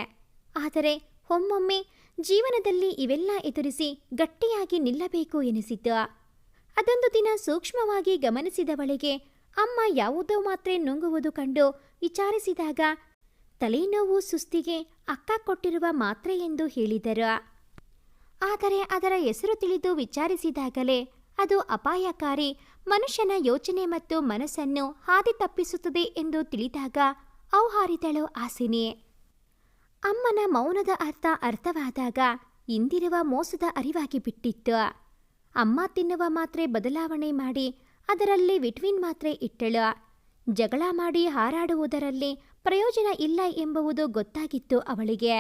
ಆದರೆ ಒಮ್ಮೊಮ್ಮೆ ಜೀವನದಲ್ಲಿ ಇವೆಲ್ಲ ಎದುರಿಸಿ ಗಟ್ಟಿಯಾಗಿ ನಿಲ್ಲಬೇಕು ಎನಿಸಿತು ಅದೊಂದು ದಿನ ಸೂಕ್ಷ್ಮವಾಗಿ ಗಮನಿಸಿದವಳಿಗೆ ಅಮ್ಮ ಯಾವುದೋ ಮಾತ್ರೆ ನುಂಗುವುದು ಕಂಡು ವಿಚಾರಿಸಿದಾಗ ತಲೆನೋವು ಸುಸ್ತಿಗೆ ಅಕ್ಕ ಕೊಟ್ಟಿರುವ ಮಾತ್ರೆ ಎಂದು ಹೇಳಿದರು. ಆದರೆ ಅದರ ಹೆಸರು ತಿಳಿದು ವಿಚಾರಿಸಿದಾಗಲೇ ಅದು ಅಪಾಯಕಾರಿ, ಮನುಷ್ಯನ ಯೋಚನೆ ಮತ್ತು ಮನಸ್ಸನ್ನು ಹಾದಿ ತಪ್ಪಿಸುತ್ತದೆ ಎಂದು ತಿಳಿದಾಗ ಔಹಾರಿದಳು ಆಸಿನಿ ಅಮ್ಮನ ಮೌನದ ಅರ್ಥ ಅರ್ಥವಾದಾಗ ಇಂದಿರುವ ಮೋಸದ ಅರಿವಾಗಿ ಬಿಟ್ಟಿತ್ತು. ಅಮ್ಮ ತಿನ್ನುವ ಮಾತ್ರೆ ಬದಲಾವಣೆ ಮಾಡಿ ಅದರಲ್ಲಿ ವಿಟ್ವಿನ್ ಮಾತ್ರೆ ಇಟ್ಟಳು. ಜಗಳ ಮಾಡಿ ಹಾರಾಡುವುದರಲ್ಲಿ ಪ್ರಯೋಜನ ಇಲ್ಲ ಎಂಬುವುದು ಗೊತ್ತಾಗಿತ್ತು ಅವಳಿಗೆ.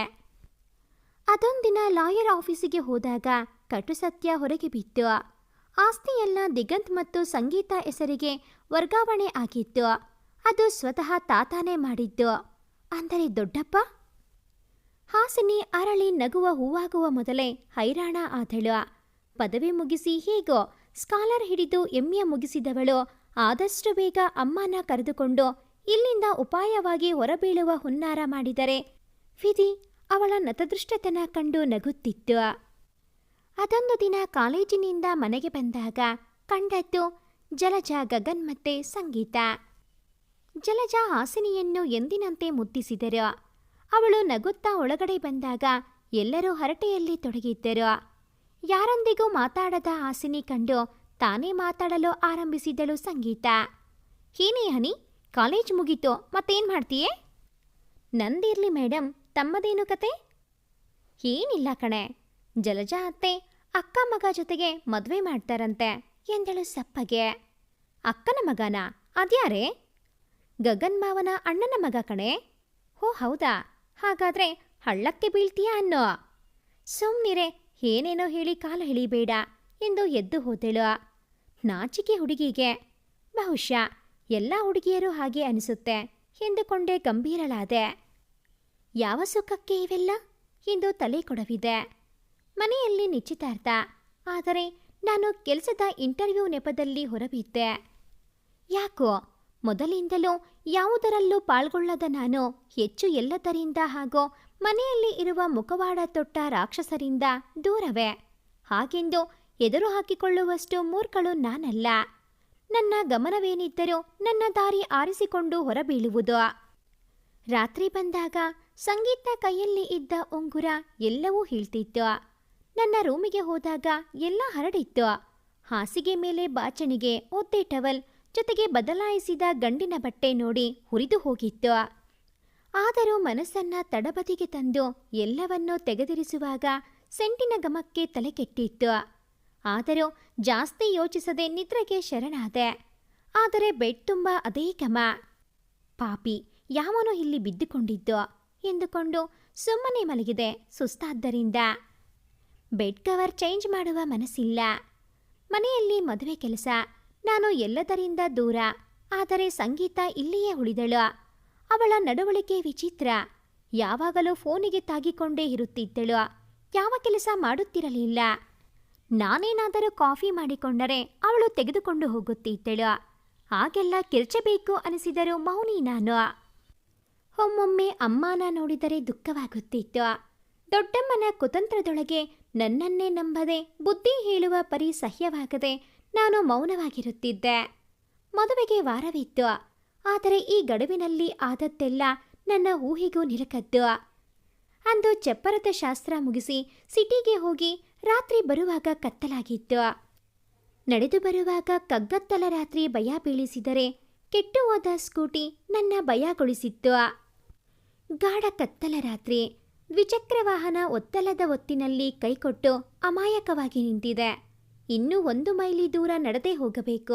ಅದೊಂದಿನ ಲಾಯರ್ ಆಫೀಸಿಗೆ ಹೋದಾಗ ಕಟು ಸತ್ಯ ಹೊರಗೆ ಬಿತ್ತು. ಆಸ್ತಿಯೆಲ್ಲ ದಿಗಂತ್ ಮತ್ತು ಸಂಗೀತ ಹೆಸರಿಗೆ ವರ್ಗಾವಣೆ ಆಗಿತ್ತು. ಅದು ಸ್ವತಃ ತಾತಾನೇ ಮಾಡಿದ್ದು. ಅಂದರೆ ದೊಡ್ಡಪ್ಪ? ಹಾಸಿನಿ ಅರಳಿ ನಗುವ ಹೂವಾಗುವ ಮೊದಲೇ ಹೈರಾಣ ಆದಳು. ಪದವಿ ಮುಗಿಸಿ ಹೇಗೋ ಸ್ಕಾಲರ್ ಹಿಡಿದು ಎಮ್ಮೆಯ ಮುಗಿಸಿದವಳು. ಆದಷ್ಟು ಬೇಗ ಅಮ್ಮನ ಕರೆದುಕೊಂಡು ಇಲ್ಲಿಂದ ಉಪಾಯವಾಗಿ ಹೊರಬೀಳುವ ಹುನ್ನಾರ ಮಾಡಿದರೆ, ವಿಧಿ ಅವಳ ನತದೃಷ್ಟತನ ಕಂಡು ನಗುತ್ತಿತ್ತು. ಅದೊಂದು ದಿನ ಕಾಲೇಜಿನಿಂದ ಮನೆಗೆ ಬಂದಾಗ ಕಂಡದ್ದು ಜಲಜ ಗಗನ್ ಮತ್ತೆ ಸಂಗೀತ. ಜಲಜ ಹಾಸಿನಿಯನ್ನು ಎಂದಿನಂತೆ ಮುದ್ದಿಸಿದರು. ಅವಳು ನಗುತ್ತಾ ಒಳಗಡೆ ಬಂದಾಗ ಎಲ್ಲರೂ ಹರಟೆಯಲ್ಲಿ ತೊಡಗಿದ್ದರು. ಯಾರೊಂದಿಗೂ ಮಾತಾಡದ ಹಾಸಿನಿ ಕಂಡು ತಾನೇ ಮಾತಾಡಲು ಆರಂಭಿಸಿದಳು ಸಂಗೀತ. ಏನೇ ಹನಿ, ಕಾಲೇಜ್ ಮುಗೀತು, ಮತ್ತೇನ್ ಮಾಡ್ತೀಯೇ? ನಂದಿರ್ಲಿ ಮೇಡಮ್ ತಮ್ಮದೇನು ಕತೆ? ಏನಿಲ್ಲ ಕಣೆ. ಜಲಜ ಅತ್ತೆ ಅಕ್ಕ ಮಗ ಜೊತೆಗೆ ಮದುವೆ ಮಾಡ್ತಾರಂತೆ ಎಂದಳು ಸಪ್ಪಗೆ. ಅಕ್ಕನ ಮಗನ? ಅದ್ಯಾರೇ? ಗಗನ್ ಮಾವನ ಅಣ್ಣನ ಮಗ ಕಣೆ? ಓ ಹೌದಾ? ಹಾಗಾದ್ರೆ ಹಳ್ಳಕ್ಕೆ ಬೀಳ್ತೀಯಾ ಅನ್ನೋ? ಸುಮ್ನಿರೆ, ಏನೇನೋ ಹೇಳಿ ಕಾಲು ಎಳಿಬೇಡ ಎಂದು ಎದ್ದು ಹೋದಳು. ನಾಚಿಕೆ ಹುಡುಗಿಗೆ. ಬಹುಶಃ ಎಲ್ಲ ಹುಡುಗಿಯರು ಹಾಗೆ ಅನಿಸುತ್ತೆ ಎಂದುಕೊಂಡೇ ಗಂಭೀರಳಾದೆ. ಯಾವ ಸುಖಕ್ಕೆ ಇವೆಲ್ಲ? ಎಂದು ತಲೆ ಕೊಡವಿದೆ. ಮನೆಯಲ್ಲಿ ನಿಶ್ಚಿತಾರ್ಥ. ಆದರೆ ನಾನು ಕೆಲಸದ ಇಂಟರ್ವ್ಯೂ ನೆಪದಲ್ಲಿ ಹೊರಬಿದ್ದೆ. ಯಾಕೋ? ಮೊದಲಿಂದಲೂ ಯಾವುದರಲ್ಲೂ ಪಾಲ್ಗೊಳ್ಳದ ನಾನು ಹೆಚ್ಚು ಎಲ್ಲದರಿಂದ ಹಾಗೂ ಮನೆಯಲ್ಲಿ ಇರುವ ಮುಖವಾಡ ತೊಟ್ಟ ರಾಕ್ಷಸರಿಂದ ದೂರವೇ. ಹಾಗೆಂದು ಎದುರು ಹಾಕಿಕೊಳ್ಳುವಷ್ಟು ಮೂರ್ಖಳು ನಾನಲ್ಲ. ನನ್ನ ಗಮನವೇನಿದ್ದರೂ ನನ್ನ ದಾರಿ ಆರಿಸಿಕೊಂಡು ಹೊರಬೀಳುವುದು. ರಾತ್ರಿ ಬಂದಾಗ ಸಂಗೀತ ಕೈಯಲ್ಲಿ ಇದ್ದ ಉಂಗುರ ಎಲ್ಲವೂ ಹೇಳ್ತಿತ್ತು. ನನ್ನ ರೂಮಿಗೆ ಹೋದಾಗ ಎಲ್ಲ ಹರಡಿತ್ತು. ಹಾಸಿಗೆ ಮೇಲೆ ಬಾಚಣಿಗೆ, ಒದ್ದೆ ಟವಲ್, ಜೊತೆಗೆ ಬದಲಾಯಿಸಿದ ಗಂಡಿನ ಬಟ್ಟೆ ನೋಡಿ ಹುರಿದು ಹೋಗಿತ್ತು. ಆದರೂ ಮನಸ್ಸನ್ನ ತಡಬದಿಗೆ ತಂದು ಎಲ್ಲವನ್ನೂ ತೆಗೆದಿರಿಸುವಾಗ ಸೆಂಟಿನ ಗಮಕ್ಕೆ ತಲೆ ಕೆಟ್ಟಿತ್ತು. ಆದರೂ ಜಾಸ್ತಿ ಯೋಚಿಸದೆ ನಿದ್ರೆಗೆ ಶರಣಾದೆ. ಆದರೆ ಬೆಡ್ ತುಂಬ ಅದೇ ಗಮ ಪಾಪಿ, ಯಾವನೋ ಇಲ್ಲಿ ಬಿದ್ದುಕೊಂಡಿದ್ದು ಎಂದುಕೊಂಡು ಸುಮ್ಮನೆ ಮಲಗಿದೆ ಸುಸ್ತಾದ್ದರಿಂದ. ಬೆಡ್ ಕವರ್ ಚೇಂಜ್ ಮಾಡುವ ಮನಸ್ಸಿಲ್ಲ. ಮನೆಯಲ್ಲಿ ಮದುವೆ ಕೆಲಸ, ನಾನು ಎಲ್ಲದರಿಂದ ದೂರ, ಆದರೆ ಸಂಗೀತ ಇಲ್ಲಿಯೇ ಉಳಿದಳು. ಅವಳ ನಡವಳಿಕೆ ವಿಚಿತ್ರ, ಯಾವಾಗಲೂ ಫೋನಿಗೆ ತಾಗಿಕೊಂಡೇ ಇರುತ್ತಿದ್ದಳು. ಯಾವ ಕೆಲಸ ಮಾಡುತ್ತಿರಲಿಲ್ಲ. ನಾನೇನಾದರೂ ಕಾಫಿ ಮಾಡಿಕೊಂಡರೆ ಅವಳು ತೆಗೆದುಕೊಂಡು ಹೋಗುತ್ತಿದ್ದಳು. ಆಗೆಲ್ಲ ಕಿರ್ಚಬೇಕು ಅನಿಸಿದರೂ ಮೌನಿ ನಾನು. ಒಮ್ಮೊಮ್ಮೆ ಅಮ್ಮನ ನೋಡಿದರೆ ದುಃಖವಾಗುತ್ತಿತ್ತು. ದೊಡ್ಡಮ್ಮನ ಕುತಂತ್ರದೊಳಗೆ ನನ್ನನ್ನೇ ನಂಬದೆ ಬುದ್ಧಿ ಹೇಳುವ ಪರಿ ಸಹ್ಯವಾಗದೆ ನಾನು ಮೌನವಾಗಿರುತ್ತಿದ್ದೆ. ಮದುವೆಗೆ ವಾರವಿತ್ತು. ಆದರೆ ಈ ಗಡುವಿನಲ್ಲಿ ಆದದ್ದೆಲ್ಲ ನನ್ನ ಊಹಿಗೂ ನಿಲಕದ್ದು ಅಂದು ಚಪ್ಪರದ ಶಾಸ್ತ್ರ ಮುಗಿಸಿ ಸಿಟಿಗೆ ಹೋಗಿ ರಾತ್ರಿ ಬರುವಾಗ ಕತ್ತಲಾಗಿತ್ತು. ನಡೆದು ಬರುವಾಗ ಕಗ್ಗತ್ತಲ ರಾತ್ರಿ ಭಯ ಬೀಳಿಸಿದರೆ ಕೆಟ್ಟು ಹೋದ ಸ್ಕೂಟಿ ನನ್ನ ಭಯಗೊಳಿಸಿತ್ತು. ಗಾಢ ಕತ್ತಲ ರಾತ್ರಿ ದ್ವಿಚಕ್ರ ವಾಹನ ಒತ್ತಲದ ಒತ್ತಿನಲ್ಲಿ ಕೈಕೊಟ್ಟು ಅಮಾಯಕವಾಗಿ ನಿಂತಿದೆ. ಇನ್ನೂ ಒಂದು ಮೈಲಿ ದೂರ ನಡೆದೇ ಹೋಗಬೇಕು.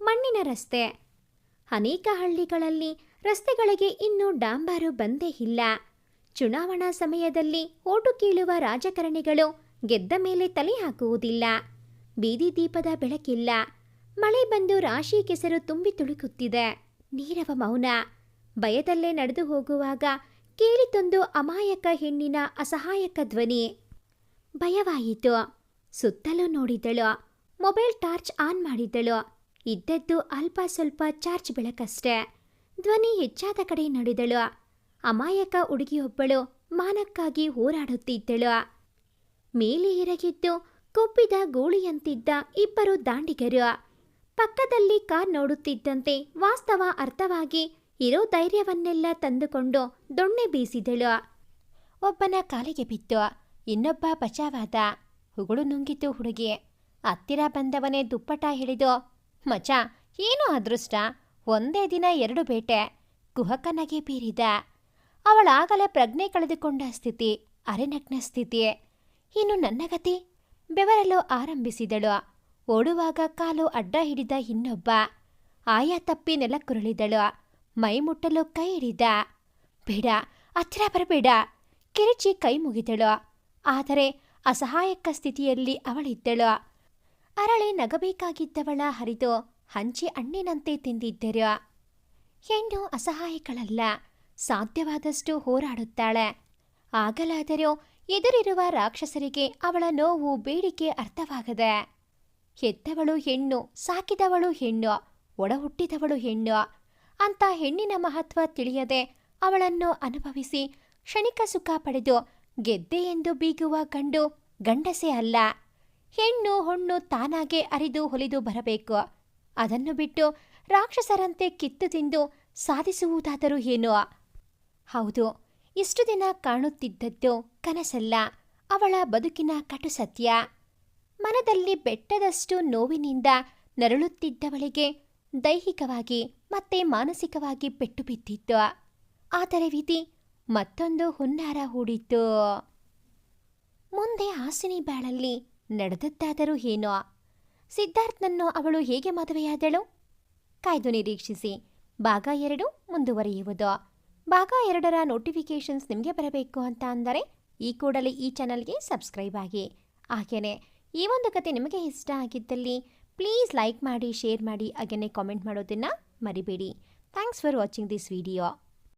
ಮಣ್ಣಿನ ರಸ್ತೆ. ಅನೇಕ ಹಳ್ಳಿಗಳಲ್ಲಿ ರಸ್ತೆಗಳಿಗೆ ಇನ್ನೂ ಡಾಂಬಾರು ಬಂದೇ ಇಲ್ಲ. ಚುನಾವಣಾ ಸಮಯದಲ್ಲಿ ಓಟು ಕೀಳುವ ರಾಜಕಾರಣಿಗಳು ಗೆದ್ದ ಮೇಲೆ ತಲೆ ಹಾಕುವುದಿಲ್ಲ. ಬೀದಿ ದೀಪದ ಬೆಳಕಿಲ್ಲ. ಮಳೆ ಬಂದು ರಾಶಿ ಕೆಸರು ತುಂಬಿ ತುಳುಕುತ್ತಿದೆ. ನೀರವ ಮೌನ. ಭಯದಲ್ಲೇ ನಡೆದು ಹೋಗುವಾಗ ಕೇಳಿತೊಂದು ಅಮಾಯಕ ಹೆಣ್ಣಿನ ಅಸಹಾಯಕ ಧ್ವನಿ. ಭಯವಾಯಿತು. ಸುತ್ತಲೂ ನೋಡಿದಳು. ಮೊಬೈಲ್ ಟಾರ್ಚ್ ಆನ್ ಮಾಡಿದಳು. ಇದ್ದದ್ದು ಅಲ್ಪ ಸ್ವಲ್ಪ ಚಾರ್ಜ್ ಬೆಳಕಷ್ಟೆ. ಧ್ವನಿ ಹೆಚ್ಚಾದ ಕಡೆ ನಡೆದಳು. ಅಮಾಯಕ ಹುಡುಗಿಯೊಬ್ಬಳು ಮಾನಕ್ಕಾಗಿ ಹೋರಾಡುತ್ತಿದ್ದಳು. ಮೇಲೆ ಎರಗಿದ್ದು ಕೊಬ್ಬಿದ ಗೂಳಿಯಂತಿದ್ದ ಇಬ್ಬರು ದಾಂಡಿಗರು. ಪಕ್ಕದಲ್ಲಿ ಕಾರ್ ನೋಡುತ್ತಿದ್ದಂತೆ ವಾಸ್ತವ ಅರ್ಥವಾಗಿ ಇರೋ ಧೈರ್ಯವನ್ನೆಲ್ಲ ತಂದುಕೊಂಡು ದೊಣ್ಣೆ ಬೀಸಿದಳು. ಒಬ್ಬನ ಕಾಲಿಗೆ ಬಿತ್ತು. ಇನ್ನೊಬ್ಬ ಬಚಾವಾದ. ಹುಗುಳು ನುಂಗಿತು ಹುಡುಗಿ. ಹತ್ತಿರ ಬಂದವನೇ ದುಪ್ಪಟ ಹಿಡಿದು, ಮಚ, ಏನು ಅದೃಷ್ಟ? ಒಂದೇ ದಿನ ಎರಡು ಬೇಟೆ. ಕುಹಕನಗೆ ಬೀರಿದ. ಅವಳಾಗಲೇ ಪ್ರಜ್ಞೆ ಕಳೆದುಕೊಂಡ ಸ್ಥಿತಿ, ಅರೆನಗ್ನ ಸ್ಥಿತಿ. ಇನ್ನು ನನ್ನ ಗತಿ? ಬೆವರಲು ಆರಂಭಿಸಿದಳು. ಓಡುವಾಗ ಕಾಲು ಅಡ್ಡ ಹಿಡಿದ ಇನ್ನೊಬ್ಬ. ಆಯ ತಪ್ಪಿ ನೆಲಕ್ಕುರುಳಿದಳು. ಮೈ ಮುಟ್ಟಲು ಕೈ ಹಿಡಿದ. ಬೇಡ ಹತ್ತಿರ ಬರಬೇಡ. ಕಿರಿಚಿ ಕೈ ಮುಗಿದಳು. ಆದರೆ ಅಸಹಾಯಕ ಸ್ಥಿತಿಯಲ್ಲಿ ಅವಳಿದ್ದಳು. ಅರಳಿ ನಗಬೇಕಾಗಿದ್ದವಳ ಹರಿದು ಹಂಚಿ ಹಣ್ಣಿನಂತೆ ತಿಂದಿದ್ದರು. ಹೆಣ್ಣು ಅಸಹಾಯಕಳಲ್ಲ, ಸಾಧ್ಯವಾದಷ್ಟು ಹೋರಾಡುತ್ತಾಳೆ. ಆಗಲಾದರೂ ಎದುರಿರುವ ರಾಕ್ಷಸರಿಗೆ ಅವಳ ನೋವು ಬೇಡಿಕೆ ಅರ್ಥವಾಗದೆ, ಹೆತ್ತವಳು ಹೆಣ್ಣು, ಸಾಕಿದವಳು ಹೆಣ್ಣು, ಒಡಹುಟ್ಟಿದವಳು ಹೆಣ್ಣು ಅಂತ ಹೆಣ್ಣಿನ ಮಹತ್ವ ತಿಳಿಯದೆ ಅವಳನ್ನು ಅನುಭವಿಸಿ ಕ್ಷಣಿಕ ಸುಖ ಪಡೆದು ಗೆದ್ದೆ ಎಂದು ಬೀಗುವ ಗಂಡು ಗಂಡಸೇ ಅಲ್ಲ. ಹೆಣ್ಣು ಹೊಣ್ಣು ತಾನಾಗೆ ಅರಿದು ಹೊಲಿದು ಬರಬೇಕು. ಅದನ್ನು ಬಿಟ್ಟು ರಾಕ್ಷಸರಂತೆ ಕಿತ್ತು ತಿಂದು ಸಾಧಿಸುವುದಾದರೂ ಏನು? ಹೌದು, ಇಷ್ಟು ದಿನ ಕಾಣುತ್ತಿದ್ದದ್ದು ಕನಸಲ್ಲ, ಅವಳ ಬದುಕಿನ ಕಟು ಸತ್ಯ. ಮನದಲ್ಲಿ ಬೆಟ್ಟದಷ್ಟು ನೋವಿನಿಂದ ನರಳುತ್ತಿದ್ದವಳಿಗೆ ದೈಹಿಕವಾಗಿ ಮತ್ತೆ ಮಾನಸಿಕವಾಗಿ ಪೆಟ್ಟು ಬಿದ್ದಿತ್ತು. ಆದರೆ ವಿಧಿ ಮತ್ತೊಂದು ಹುನ್ನಾರ ಹೂಡಿತ್ತು. ಮುಂದೆ ಹಾಸಿನಿ ಬ್ಯಾಳಲ್ಲಿ ನಡೆದದ್ದಾದರೂ ಏನೋ. ಸಿದ್ಧಾರ್ಥನನ್ನು ಅವಳು ಹೇಗೆ ಮದುವೆಯಾದಳು? ಕಾಯ್ದು ನಿರೀಕ್ಷಿಸಿ. ಭಾಗ ಎರಡು ಮುಂದುವರಿಯುವುದು. ಭಾಗ ಎರಡರ ನೋಟಿಫಿಕೇಷನ್ಸ್ ನಿಮಗೆ ಬರಬೇಕು ಅಂತ ಅಂದರೆ ಈ ಕೂಡಲೇ ಈ ಚಾನಲ್ಗೆ ಸಬ್ಸ್ಕ್ರೈಬ್ ಆಗಿ. ಹಾಗೆಯೇ ಈ ಒಂದು ಕತೆ ನಿಮಗೆ ಇಷ್ಟ ಆಗಿದ್ದಲ್ಲಿ ಪ್ಲೀಸ್ ಲೈಕ್ ಮಾಡಿ ಶೇರ್ ಮಾಡಿ ಹಾಗೆಯೇ ಕಾಮೆಂಟ್ ಮಾಡೋದನ್ನು మరిబిడి thanks for watching this video